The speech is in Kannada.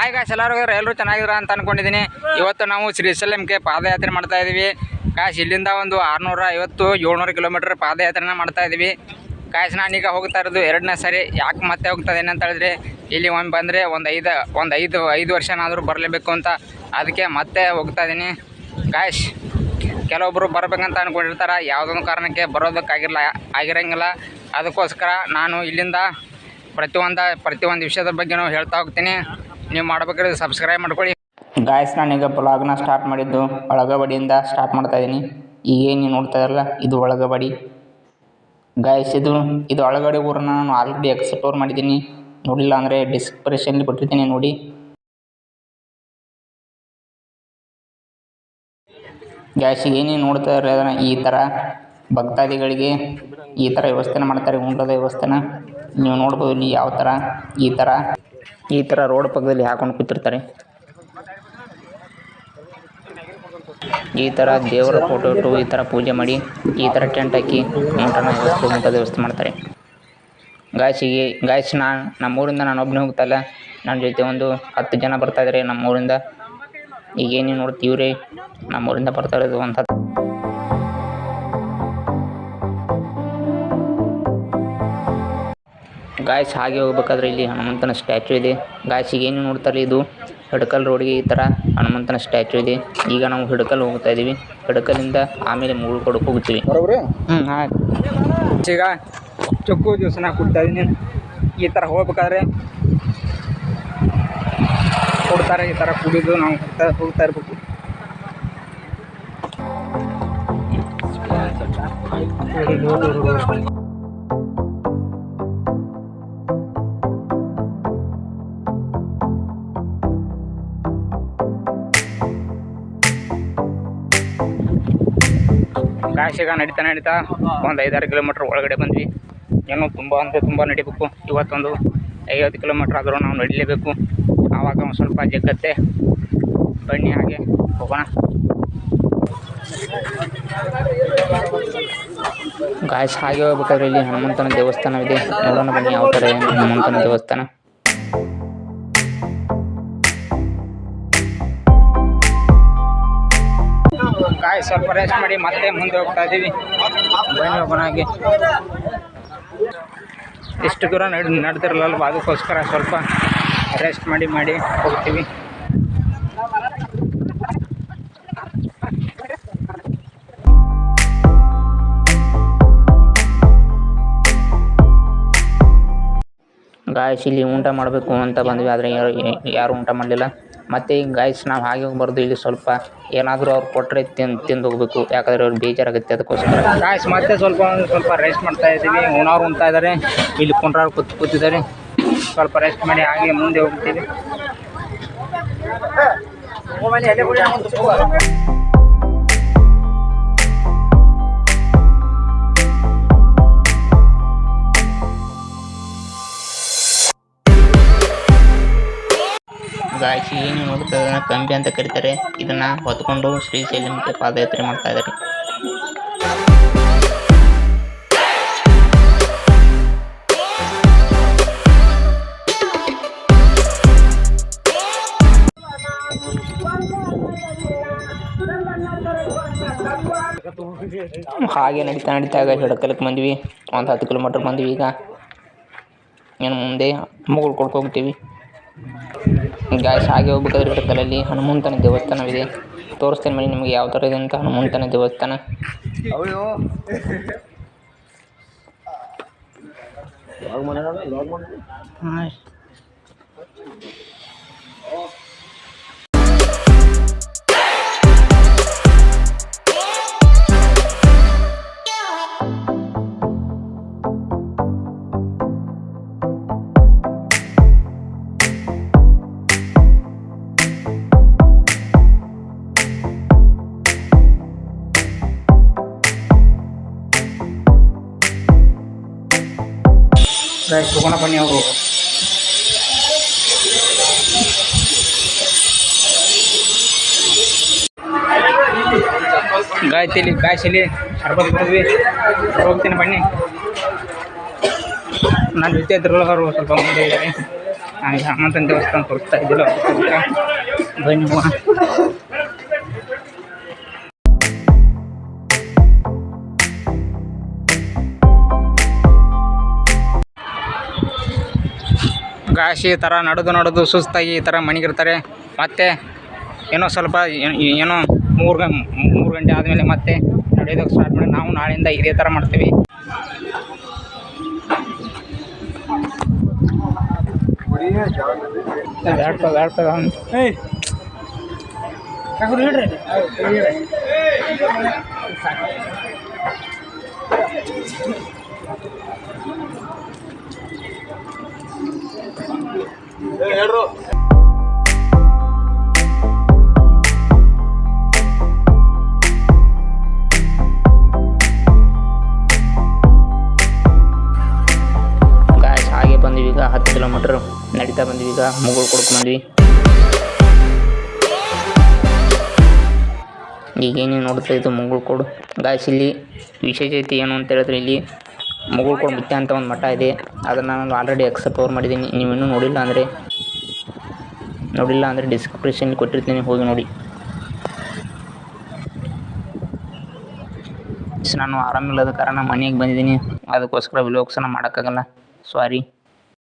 ಹಾಯ್ ಗಾಯ್ಸ್ ಎಲ್ಲರೂ ಎಲ್ಲರೂ ಚೆನ್ನಾಗಿದ್ರ ಅಂತ ಅನ್ಕೊಂಡಿದ್ದೀನಿ. ಇವತ್ತು ನಾವು ಶ್ರೀಶೈಲಂಗೆ ಪಾದಯಾತ್ರೆ ಮಾಡ್ತಾ ಇದ್ದೀವಿ ಕಾಶ್ ಇಲ್ಲಿಂದ ಒಂದು ಆರುನೂರ ಐವತ್ತು ಏಳ್ನೂರು ಕಿಲೋಮೀಟರ್ ಪಾದಯಾತ್ರೆನ ಮಾಡ್ತಾ ಇದ್ದೀವಿ ಕಾಶ್ ನಾನೀಗ ಹೋಗ್ತಾ ಇರೋದು ಎರಡನೇ ಸರಿ. ಯಾಕೆ ಮತ್ತೆ ಹೋಗ್ತಾ ಇದ್ದೀನಿ ಅಂತ ಹೇಳಿದ್ರೆ, ಇಲ್ಲಿ ಒಮ್ಮೆ ಬಂದರೆ ಒಂದು ಐದು ಒಂದು ಐದು ಐದು ವರ್ಷನಾದರೂ ಬರಲೇಬೇಕು ಅಂತ ಅದಕ್ಕೆ ಮತ್ತೆ ಹೋಗ್ತಾ ಇದ್ದೀನಿ ಕಾಶ್ ಕೆಲವೊಬ್ಬರು ಬರಬೇಕಂತ ಅಂದ್ಕೊಂಡಿರ್ತಾರೆ ಯಾವುದೊಂದು ಕಾರಣಕ್ಕೆ ಬರೋದಕ್ಕಾಗಿರಲ್ಲ ಆಗಿರೋಂಗಿಲ್ಲ. ಅದಕ್ಕೋಸ್ಕರ ನಾನು ಇಲ್ಲಿಂದ ಪ್ರತಿಯೊಂದು ಪ್ರತಿಯೊಂದು ವಿಷಯದ ಬಗ್ಗೆನೂ ಹೇಳ್ತಾ ಹೋಗ್ತೀನಿ. ನೀವು ಮಾಡ್ಬೇಕಾದ್ರೆ ಸಬ್ಸ್ಕ್ರೈಬ್ ಮಾಡ್ಕೊಳ್ಳಿ. ಗಾಯಸ್ ನಾನೀಗ ಬ್ಲಾಗ್ನ ಸ್ಟಾರ್ಟ್ ಮಾಡಿದ್ದು. ಒಳಗಬಡಿಯಿಂದ ಸ್ಟಾರ್ಟ್ ಮಾಡ್ತಾ ಇದ್ದೀನಿ ಈಗೇನು ನೀವು ನೋಡ್ತಾ ಇರಲ್ಲ ಇದು ಒಳಗಬಡಿ. ಗಾಯಸ್ ಇದು ಇದು ಒಳಗಡೆ ಊರನ್ನ ನಾನು ಆಲ್ರೆಡಿ ಎಕ್ಸ್ಪ್ಲೋರ್ ಮಾಡಿದ್ದೀನಿ. ನೋಡಿಲ್ಲ ಅಂದರೆ ಡಿಸ್ಕ್ರಿಪ್ಷನ್ಲಿ ಕೊಟ್ಟಿರ್ತೀನಿ ನೋಡಿ. ಗ್ಯಾಸ್ ಏನೇನು ನೋಡ್ತಾ ಇರೋದನ್ನ ಈ ಥರ ಭಕ್ತಾದಿಗಳಿಗೆ ಈ ಥರ ವ್ಯವಸ್ಥೆನ ಮಾಡ್ತಾರೆ ಊಟದ ವ್ಯವಸ್ಥೆನ. ನೀವು ನೋಡ್ಬೋದು ಇಲ್ಲಿ ಯಾವ ಥರ ಈ ಥರ ಈ ಥರ ರೋಡ್ ಪಕ್ಕದಲ್ಲಿ ಹಾಕೊಂಡು ಕೂತಿರ್ತಾರೆ. ಈ ಥರ ದೇವರ ಫೋಟೋ ಇಟ್ಟು ಈ ಥರ ಪೂಜೆ ಮಾಡಿ, ಈ ಥರ ಟೆಂಟ್ ಹಾಕಿ ಊಟನ ವ್ಯವಸ್ಥೆ ಊಟದ ವ್ಯವಸ್ಥೆ ಮಾಡ್ತಾರೆ. ಗಾಯಸಿಗೆ ಗಾಯ್ಸ್ ನಾ, ನಮ್ಮೂರಿಂದ ನಾನು ಒಬ್ಬನೇ ಹೋಗ್ತಾಯಿಲ್ಲ ನನ್ನ ಜೊತೆ ಒಂದು ಹತ್ತು ಜನ ಬರ್ತಾ ನಮ್ಮ ನಮ್ಮೂರಿಂದ. ಈಗ ಏನು ನೋಡ್ತೀವ್ರಿ ನಮ್ಮೂರಿಂದ ಬರ್ತಾ ಇರೋದು ಒಂದು ಹತ್ತು ಗಾಯ್ಸ್ ಹಾಗೆ ಹೋಗ್ಬೇಕಾದ್ರೆ ಇಲ್ಲಿ ಹನುಮಂತನ ಸ್ಟ್ಯಾಚು ಇದೆ. ಗಾಯ್ಸ್ ಈಗ ಏನು ನೋಡ್ತಾರೆ ಇದು? ಹಿಡಕಲ್ ರೋಡ್ಗೆ ಈ ಥರ ಹನುಮಂತನ ಸ್ಟ್ಯಾಚು ಇದೆ. ಈಗ ನಾವು ಹಿಡ್ಕಲ್ ಹೋಗ್ತಾ ಇದೀವಿ. ಹಿಡಕಲಿಂದ ಆಮೇಲೆ ಮುಗುಳ್ಕೊಡಕ್ಕೆ ಹೋಗ್ತೀವಿ. ಬರೋಬ್ರಿ? ಹ್ಞೂ ಹಾಂ ಈಗ ಚೊಕ್ಕು ಜ್ಯೂಸನ್ನ ಕುಡ್ತಾ ಇದ್ದೀನಿ ಈ ಥರ ಹೋಗ್ಬೇಕಾದ್ರೆ ಕೊಡ್ತಾರೆ ಈ ಥರ ಕುಡಿದು ನಾವು ಹೋಗ್ತಾ ಹೋಗ್ತಾ ಇರ್ಬೇಕು. ಕಾಶಿಗ ನಡೀತಾ ನಡೀತಾ ಒಂದು ಐದಾರು ಕಿಲೋಮೀಟ್ರ್ ಒಳಗಡೆ ಬಂದ್ವಿ. ಏನೋ ತುಂಬ ಅಂದರೆ ತುಂಬ ನಡಿಬೇಕು. ಇವತ್ತೊಂದು ಐವತ್ತು ಕಿಲೋಮೀಟ್ರ್ ಆದರೂ ನಾವು ನಡಿಲೇಬೇಕು. ಆವಾಗ ಒಂದು ಸ್ವಲ್ಪ ಜಗ್ಗತ್ತೆ. ಬನ್ನಿ ಹಾಗೆ ಹೋಗೋಣ. ಗಾಯಸ್, ಹಾಗೆ ಹೋಗ್ಬೇಕಾದ್ರೆ ಇಲ್ಲಿ ಹನುಮಂತನ ದೇವಸ್ಥಾನವಿದೆ. ನೋಡೋಣ ಬನ್ನಿ ಯಾವ ಥರ ಹನುಮಂತನ ದೇವಸ್ಥಾನ. ಕಾಯಿ ಸ್ವಲ್ಪ ರೆಸ್ಟ್ ಮಾಡಿ ಮತ್ತೆ ಮುಂದೆ ಹೋಗ್ತಾ ಇದ್ದೀವಿ ಬನ್ನಿ ಹೋಗೋಣ ಹಾಗೆ. ಎಷ್ಟು ದೂರ ನಡ್ ನಡೆದಿರಲ್ಲ ಅದಕ್ಕೋಸ್ಕರ ಸ್ವಲ್ಪ ರೆಸ್ಟ್ ಮಾಡಿ ಮಾಡಿ ಹೋಗ್ತೀವಿ. ಗಾಯಸ್ ಇಲ್ಲಿ ಊಟ ಮಾಡಬೇಕು ಅಂತ ಬಂದ್ವಿ, ಆದರೆ ಯಾರು ಯಾರು ಊಟ ಮಾಡಲಿಲ್ಲ. ಮತ್ತು ಈಗ ಗಾಯ್ಸ್ ನಾವು ಹಾಗೆ ಹೋಗ್ಬಾರ್ದು ಇಲ್ಲಿ ಸ್ವಲ್ಪ ಏನಾದರೂ ಅವ್ರು ಕೊಟ್ಟರೆ ತಿಂದು ತಿಂದು ಹೋಗ್ಬೇಕು. ಯಾಕಂದರೆ ಅವ್ರು ಬೇಜಾರಾಗುತ್ತೆ ಅದಕ್ಕೋಸ್ಕರ. ಗಾಯ್ಸ್ ಮತ್ತೆ ಸ್ವಲ್ಪ ಸ್ವಲ್ಪ ರೆಸ್ಟ್ ಮಾಡ್ತಾ ಇದ್ದೀವಿ. ಉಣವ್ರು ಉಣ್ತಾ ಇದ್ದಾರೆ ಇಲ್ಲಿ ಕುಂಡ್ರಾರು ಕೂತ್ ಕೂತಿದ್ದಾರೆ ಸ್ವಲ್ಪ ರೆಸ್ಟ್ ಮಾಡಿ ಹಾಗೆ ಮುಂದೆ ಹೋಗ್ತೀವಿ. ಗಾಯಸಿ ಏನು ನೋಡ್ತಾ ಇದ್ದಾರೆ ಕಂಬಿ ಅಂತ ಕರೀತಾರೆ. ಇದನ್ನ ಹೊತ್ಕೊಂಡು ಶ್ರೀಶೈಲಂಗೆ ಪಾದಯಾತ್ರೆ ಮಾಡ್ತಾ ಇದ್ದಾರೆ. ಹಾಗೆ ನಡೀತಾ ನಡೀತಾ ಆಗ ಹಿಡಕಲಕ್ಕೆ ಬಂದ್ವಿ. ಒಂದು ಹತ್ತು ಕಿಲೋಮೀಟ್ರ್ ಬಂದ್ವಿ ಈಗ. ಏನು ಮುಂದೆ ಮುಗುಳು ಕೊಡ್ಕೊ ಹೋಗ್ತೀವಿ. ಗಾಯ್ಸ್ ಹಾಗೆ ಹೋಗ್ಬೇಕಾದ್ರೆ ಪಕ್ಕದಲ್ಲಿ ಹನುಮಂತನ ದೇವಸ್ಥಾನವಿದೆ. ತೋರಿಸ್ತೇನೆ ಮೇಲೆ ನಿಮಗೆ ಯಾವ ಥರ ಇದೆ ಅಂತ ಹನುಮಂತನ ದೇವಸ್ಥಾನ. ಹಾಂ ಗೈಸ್ ಹೋಗೋಣ ಬನ್ನಿ ಅವರು ಗಾಯತಿಲಿ ಕಾಯಿಸಲಿ ಶರ್ಬತ್ ಬಂದ್ವಿ ಹೋಗ್ತೀನಿ ಬನ್ನಿ ನನ್ನ ಜೊತೆ ಇದ್ರಲ್ಲ ಅವರು ಸ್ವಲ್ಪ ಮುಂದೆ ಇದ್ದಾರೆ ನನಗೆ ಹನುಮಂತನ ದೇವಸ್ಥಾನ ತೋರಿಸ್ತಾ ಇದ್ದಿಲ್ಲ ಅದಕ್ಕೆ ಬನ್ನಿ ಗಾಶಿ ಈ ಥರ ನಡೆದು ನಡೆದು ಸುಸ್ತಾಗಿ ಈ ಥರ ಮನೆಗಿರ್ತಾರೆ ಮತ್ತೆ ಏನೋ ಸ್ವಲ್ಪ ಏನೋ ಮೂರು ಗಂ ಮೂರು ಗಂಟೆ ಆದಮೇಲೆ ಮತ್ತೆ ನಡೆಯೋದಕ್ಕೆ ಸ್ಟಾರ್ಟ್ ಮಾಡಿ ನಾವು ನಾಳೆಯಿಂದ ಇದೇ ಥರ ಮಾಡ್ತೀವಿ. ಬ್ಯಾಡ್ಪ ಹಾಗೆ ಬಂದ್ವಿ ಈಗ ಹತ್ತು ಕಿಲೋಮೀಟರ್ ನಡೀತಾ ಬಂದ್ವಿ ಈಗ ಮುಗುಳು ಕೊಡ್ಕೊಂಡು ಬಂದ್ವಿ. ಈಗ ಏನೇನು ನೋಡ್ತಾ ಇದ್ದು, ಮುಗುಳು ಕೊಡು. ಗಾಯ್ಸ್ ಇಲ್ಲಿ ವಿಶೇಷತೆ ಏನು ಅಂತ ಹೇಳಿದ್ರೆ ಇಲ್ಲಿ ಮುಗುಳು ಕೊಡು ಅಂತ ಒಂದು ಮಠ ಇದೆ. ಅದನ್ನು ನಾನು ಆಲ್ರೆಡಿ ಎಕ್ಸ್ಪ್ಲೋರ್ ಮಾಡಿದ್ದೀನಿ. ನೀವು ಇನ್ನೂ ನೋಡಿಲ್ಲ ಅಂದರೆ ನೋಡಿಲ್ಲ ಅಂದರೆ ಡಿಸ್ಕ್ರಿಪ್ಷನ್ ಕೊಟ್ಟಿರ್ತೀನಿ. ಹೋಗಿ ನೋಡಿ. ನಾನು ಆರಾಮಿಲ್ಲದ ಕಾರಣ ಮನೆಗೆ ಬಂದಿದ್ದೀನಿ. ಅದಕ್ಕೋಸ್ಕರ ವಿಲೋಕ್ಸನ ಮಾಡೋಕ್ಕಾಗಲ್ಲ. ಸಾರಿ